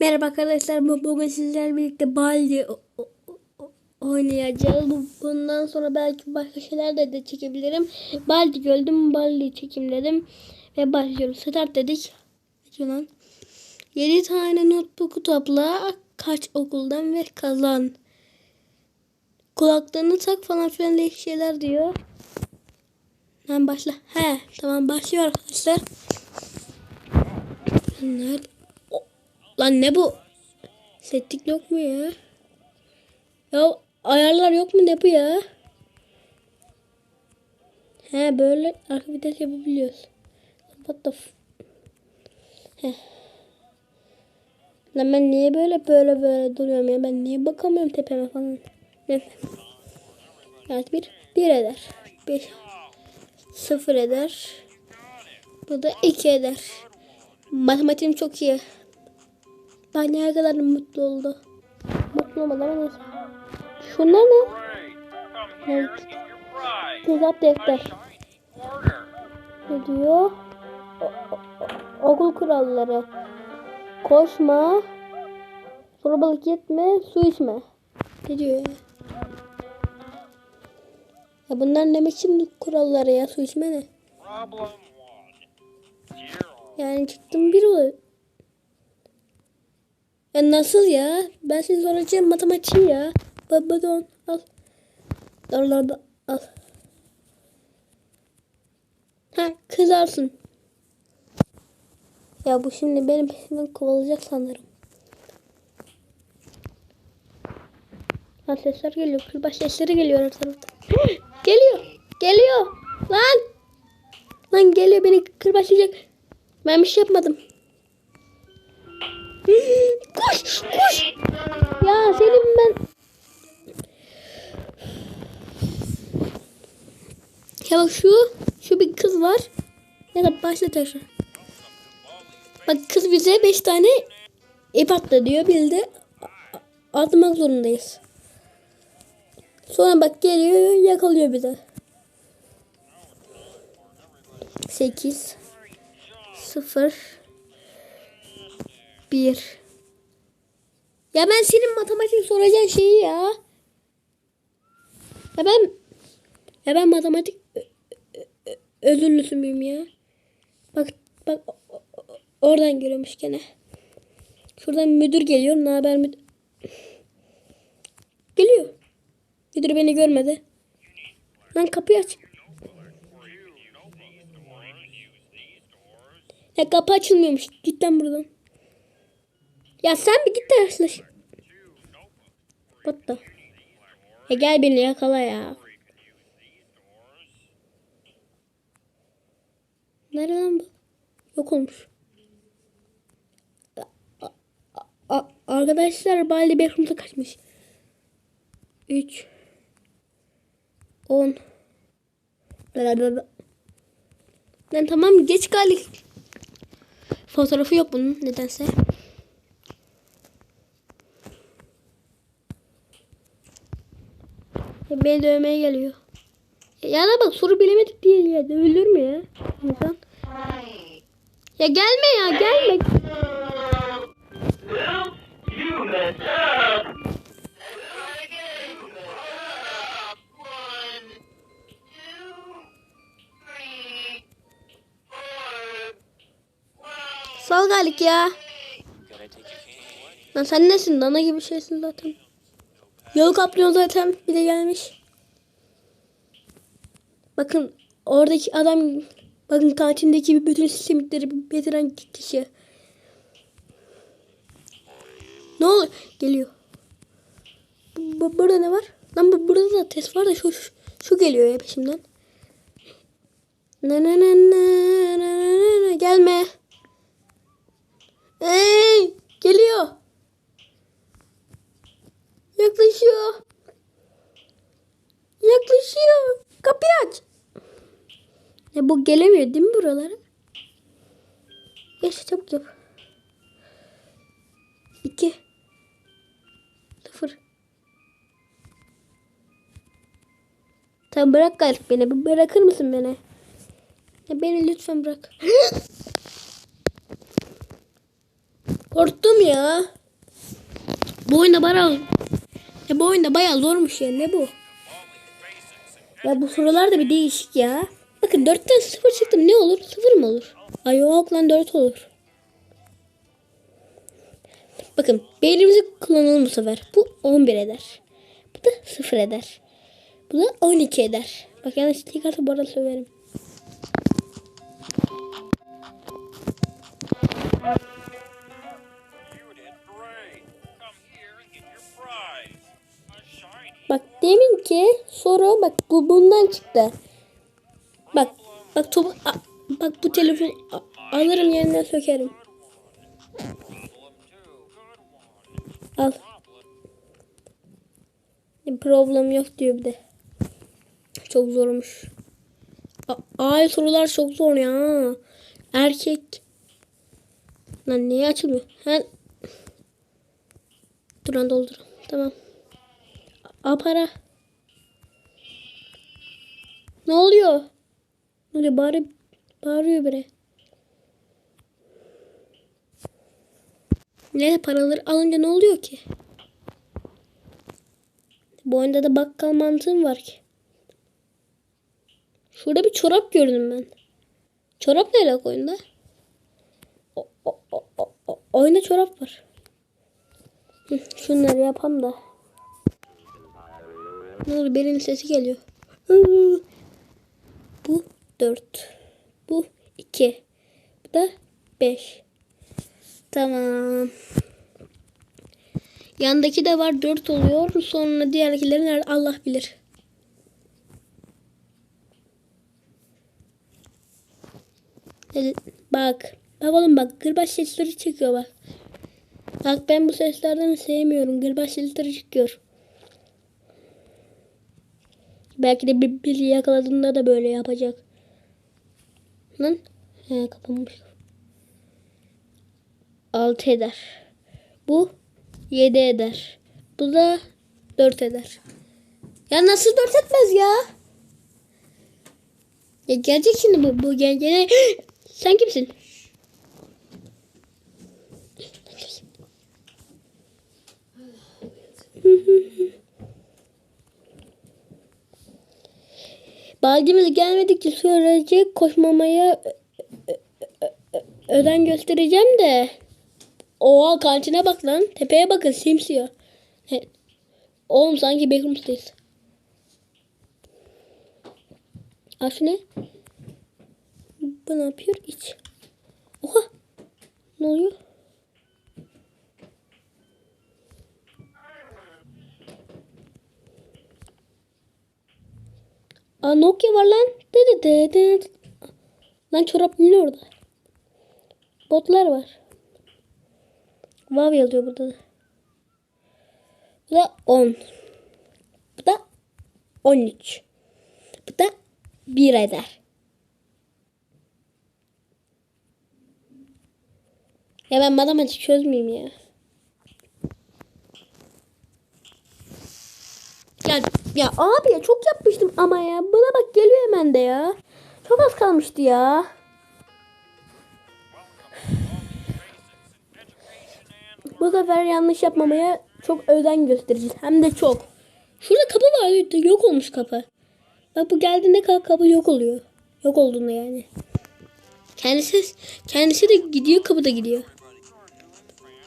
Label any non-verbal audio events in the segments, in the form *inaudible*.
Merhaba arkadaşlar. Bu bugün sizlerle birlikte Baldi oynayacağız. Bu- Bundan sonra belki başka şeyler de, de çekebilirim. Baldi gördüm. Baldi çekim dedim. Ve başlıyoruz. Start dedik. Lan? 7 tane notebook'u topla. Kaç okuldan ve kazan. Kulaklığını tak falan filan şeyler diyor. Hemen başla. He tamam başlıyor arkadaşlar. Nerede? O- Lan ne bu? Settik yok mu ya? Ya ayarlar yok mu ne bu ya? He böyle arka vites yapabiliyoruz. What the f- He. Lan ben niye böyle böyle böyle duruyorum ya? Ben niye bakamıyorum tepeme falan? Neyse. Evet bir, bir eder. Bir. Sıfır eder. Bu da iki eder. Matematiğim çok iyi. Ben ne kadar mutlu oldu. Mutlu olmadı ama neyse. Şunlar ne? Evet. Hesap defter. Ne diyor? O- o- okul kuralları. Koşma. Zorbalık yetme. Su içme. Ne diyor ya? Ya bunlar ne biçim kuralları ya? Su içme ne? Problem. Yani çıktım bir oluyor. Ya nasıl ya? Ben size soracağım matematiği ya. Baba don al. Dolarda al. Ha kızarsın. Ya bu şimdi benim peşimden kovalayacak sanırım. Ha sesler geliyor. Kırbaç sesleri geliyor her taraftan. *gasps* geliyor. Geliyor. Lan. Lan geliyor beni kırbaçlayacak. Ben bir şey yapmadım. koş koş. Ya senin ben. Ya şu. Şu bir kız var. Ya da başla tekrar. Bak kız bize beş tane ip attı diyor. Biz de atmak zorundayız. Sonra bak geliyor yakalıyor bize. 8 0 1 Ya ben senin matematik soracağın şeyi ya. Ya ben ya ben matematik özürlüsü müyüm ya? Bak bak oradan geliyormuş gene. Şuradan müdür geliyor. Ne haber müdür? Geliyor. Müdür beni görmedi. Lan kapıyı aç. Ya kapı açılmıyormuş. Git lan buradan. Ya sen bir git de yaklaş. What? Ya gel beni yakala ya. Nerede lan bu? Yok olmuş. A- a- Arkadaşlar Bali Behrum'da kaçmış. 3 10 Lan tamam geç kaldık. Fotoğrafı yok bunun nedense. Ya Beni dövmeye geliyor. Ya da bak soru bilemedik diye ya dövülür mü ya insan? Ya gelme ya gelme. You messed up. Sal galik ya. Lan sen nesin? Dana gibi şeysin zaten. Yolu kaplıyorsun zaten. Bir de gelmiş. Bakın oradaki adam bakın kantindeki bütün simitleri bitiren kişi. Ne oluyor? Geliyor. Bu, bu- burada ne var? Lan bu, burada da test var da şu, şu, şu geliyor ya peşimden. Ne ne ne ne gelme. Ey geliyor. Yaklaşıyor. Yaklaşıyor. Kapıyı aç. Ya bu gelemiyor değil mi buralara? Geç çabuk yap. İki. Sıfır. Tamam bırak galik beni. Bırakır mısın beni? Ya beni lütfen bırak. *laughs* Korktum ya. Bu oyunda bayağı ya bu oyunda bayağı zormuş ya. Ne bu? Ya bu sorular da bir değişik ya. Bakın 4'ten 0 çıktım. Ne olur? 0 mı olur? Ay yok lan 4 olur. Bakın beynimizi kullanalım bu sefer. Bu 11 eder. Bu da 0 eder. Bu da 12 eder. Bak yanlış çıkarsa bu arada söylerim. Bak deminki soru bak bu bundan çıktı. Bak bak topu a- bak bu telefon alırım yerine sökerim. Al. Problem yok diyor bir de. Çok zormuş. Ay sorular çok zor ya. Erkek. Lan niye açılmıyor? Ha. Duran doldurum. Tamam. A para. Ne oluyor? Oluyor? Bağırıyor, bağırıyor biri. Ne paraları alınca ne oluyor ki? Bu oyunda da bakkal mantığım var ki. Şurada bir çorap gördüm ben. Çorap ne alaka oyunda? O, o, o, o, oyunda çorap var. Şunları yapam da. Ne oldu? Belin sesi geliyor. Bu 4. Bu 2. Bu da 5. Tamam. Yandaki de var 4 oluyor. Sonra diğerkileri nerede Allah bilir. Bak. Bak oğlum bak gırbaç sesleri çıkıyor bak. Bak ben bu seslerden sevmiyorum. Gırbaç sesleri çıkıyor. Belki de bir, biri yakaladığında da böyle yapacak. Lan. He kapanmış. 6 eder. Bu 7 eder. Bu da 4 eder. Ya nasıl 4 etmez ya? Ya gelecek şimdi bu, bu gene. *gasps* Sen kimsin? Baldimiz gelmedikçe sürece koşmamaya ö- ö- ö- özen göstereceğim de. Oha kantine bak lan. Tepeye bakın simsiyah. Oğlum sanki Beckham'dayız. Aa şu ne? Bu ne yapıyor? İç. Oha. Ne oluyor? Aa Nokia var lan. Dı dı. Lan çorap ne orada? Botlar var. Vav yazıyor burada da. Bu da 10. Bu da 13. Bu da 1 eder. Ya ben matematik çözmeyeyim ya. Ya, abi ya çok yapmıştım ama ya. Buna bak geliyor hemen de ya. Çok az kalmıştı ya. Bu sefer yanlış yapmamaya çok özen göstereceğiz. Hem de çok. Şurada kapı var. Yok olmuş kapı. Bak bu geldiğinde ka- kapı yok oluyor. Yok olduğunda yani. Kendisi kendisi de gidiyor kapı da gidiyor.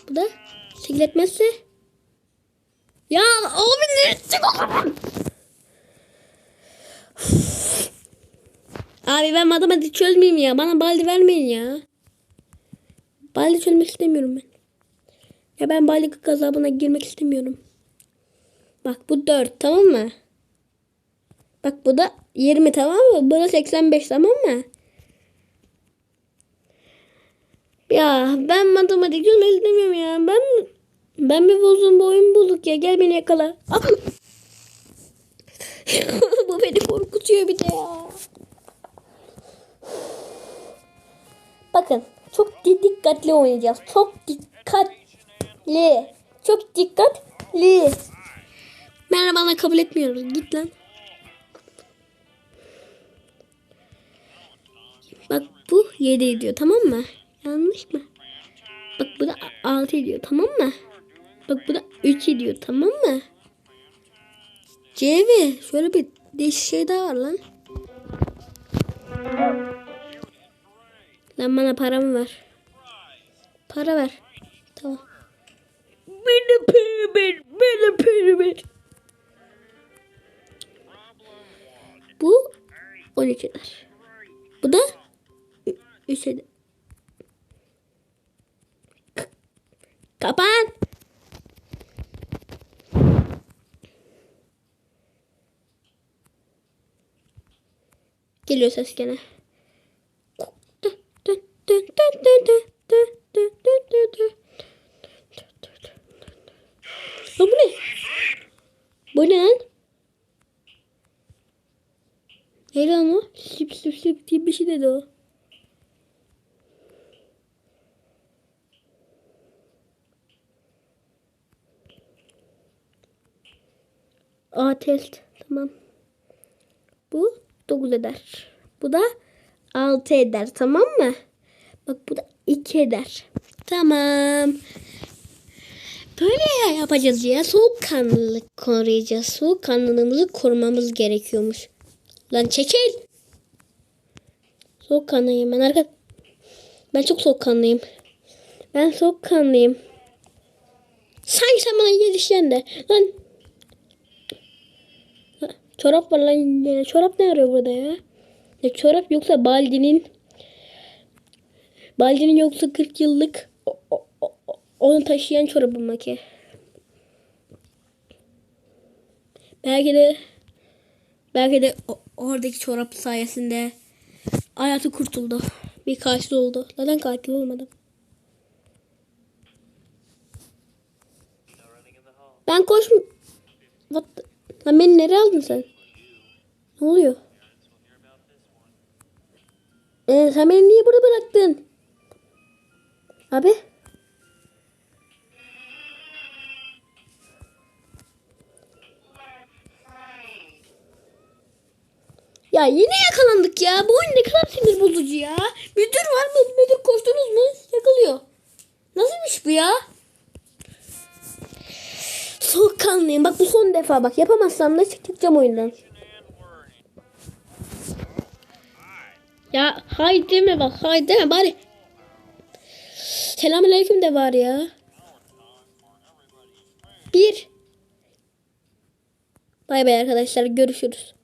Bu da sikletmezse ya abi ne çık o? Abi ben matematik çözmeyeyim ya. Bana baldi vermeyin ya. Baldi çözmek istemiyorum ben. Ya ben baldi gazabına girmek istemiyorum. Bak bu 4 tamam mı? Bak bu da 20 tamam mı? Bu da 85 tamam mı? Ya ben matematik çözmek istemiyorum ya. Ben ben bir bozun bu oyun bulduk ya. Gel beni yakala. Ah! *laughs* bu beni korkutuyor bir de ya. Bakın çok di- dikkatli oynayacağız. Çok dikkatli. Çok dikkatli. Merhaba bana kabul etmiyoruz. Git lan. Bak bu 7 ediyor tamam mı? Yanlış mı? Bak bu da 6 6 ediyor tamam mı? Bak bu da 3 ediyor tamam mı? CV şöyle bir değişik şey daha var lan. Lan bana paramı ver. Para ver. Tamam. Bana para ver. Bana. Bu 13 eder. Bu da 3 eder. Kapan. Geliyor ses gene. Lan bu ne? Bu ne lan? Ne lan o? Sip sip sip diye bir şey dedi o. Aa test. Tamam. Bu 9 eder. Bu da 6 eder. Tamam mı? Bak bu da 2 eder. Tamam. Böyle yapacağız ya. Soğukkanlılık koruyacağız. Soğukkanlılığımızı korumamız gerekiyormuş. Lan çekil. Soğukkanlıyım ben arka. Ben çok soğukkanlıyım. Ben soğukkanlıyım. Sanki sen bana yetişeceksin de. Lan. Çorap var lan yine. Çorap ne arıyor burada ya? Ne çorap yoksa Baldi'nin Baldi'nin yoksa 40 yıllık o- o- o- onu taşıyan çorabı mı ki? Belki de belki de o- oradaki çorap sayesinde hayatı kurtuldu. Bir katil oldu. Neden katil olmadım? Ben koş... What Lan beni nereye aldın sen? Ne oluyor? Ee, sen beni niye burada bıraktın? Abi? Ya yine yakalandık ya. Bu oyun ne kadar sinir bozucu ya. Müdür var mı? Müdür koştunuz mu? Yakalıyor. Nasılmış bu ya? Soğukkanlıyım. Bak bu son defa bak. Yapamazsam da çıkacağım oyundan. Ya hay deme bak. Hay deme bari. Selamünaleyküm de var ya. Bir. Bay bay arkadaşlar. Görüşürüz.